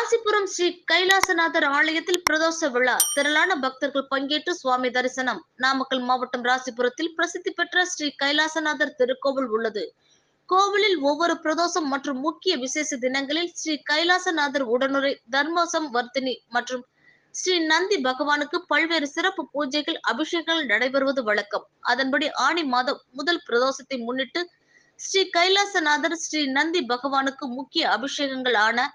ராசிபுரம் ஸ்ரீ கைலாசநாதர் ஆலயத்தில் பிரதோஷ விழா. திரளான பக்தர்கள் பங்கேற்று சுவாமி தரிசனம். நாமக்கல் மாவட்டம் ராசிபுரத்தில் பிரசித்தி பெற்ற ஸ்ரீ கைலாசநாதர் திருக்கோவில் உள்ளது. கோவிலில் ஒவ்வொரு பிரதோஷம் மற்றும் முக்கிய விசேஷ தினங்களில் ஸ்ரீ கைலாசநாதர் உடனுரை தர்மோசம் வர்த்தினி மற்றும் ஸ்ரீ நந்தி பகவானுக்கு பல்வேறு சிறப்பு பூஜைகள் அபிஷேகங்கள் நடைபெறுவது வழக்கம். அதன்படி ஆணி மாதம் முதல் பிரதோஷத்தை முன்னிட்டு ஸ்ரீ கைலாசநாதர் ஸ்ரீ நந்தி பகவானுக்கு முக்கிய அபிஷேகங்கள் ஆன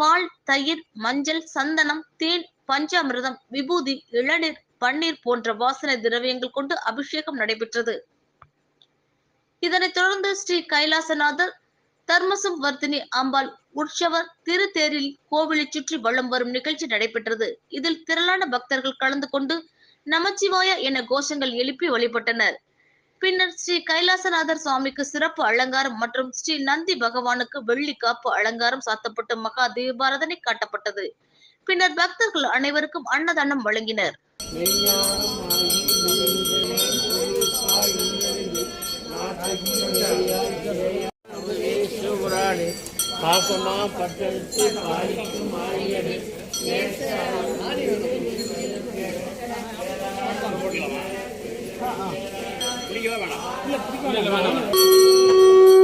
பால் தயிர் மஞ்சள் சந்தனம் தேன் பஞ்சாமிரதம் விபூதி இளநீர் பன்னீர் போன்ற வாசனை திரவியங்கள் கொண்டு அபிஷேகம் நடைபெற்றது. இதனைத் தொடர்ந்து ஸ்ரீ கைலாசநாதர் தர்மசம் வர்த்தினி அம்பாள் உற்சவர் திருத்தேரில் கோவிலை சுற்றி வளம் வரும் நிகழ்ச்சி நடைபெற்றது. இதில் திரளான பக்தர்கள் கலந்து கொண்டு நமச்சிவாய என கோஷங்கள் எழுப்பி வழிபட்டனர். பின்னர் ஸ்ரீ கைலாசநாதர் சுவாமிக்கு சிறப்பு அலங்காரம் மற்றும் ஸ்ரீ நந்தி பகவானுக்கு வெள்ளி காப்பு அலங்காரம் சாத்தப்பட்டு மகா தீபாரதனை காட்டப்பட்டது பின்னர் பக்தர்கள் அனைவருக்கும் அன்னதானம் வழங்கினர் பாசமா பட்டெடுத்து பாலிக்கும் பிடிக்கவே வேணாம். இல்லை பிடிக்கவே வேணாம்.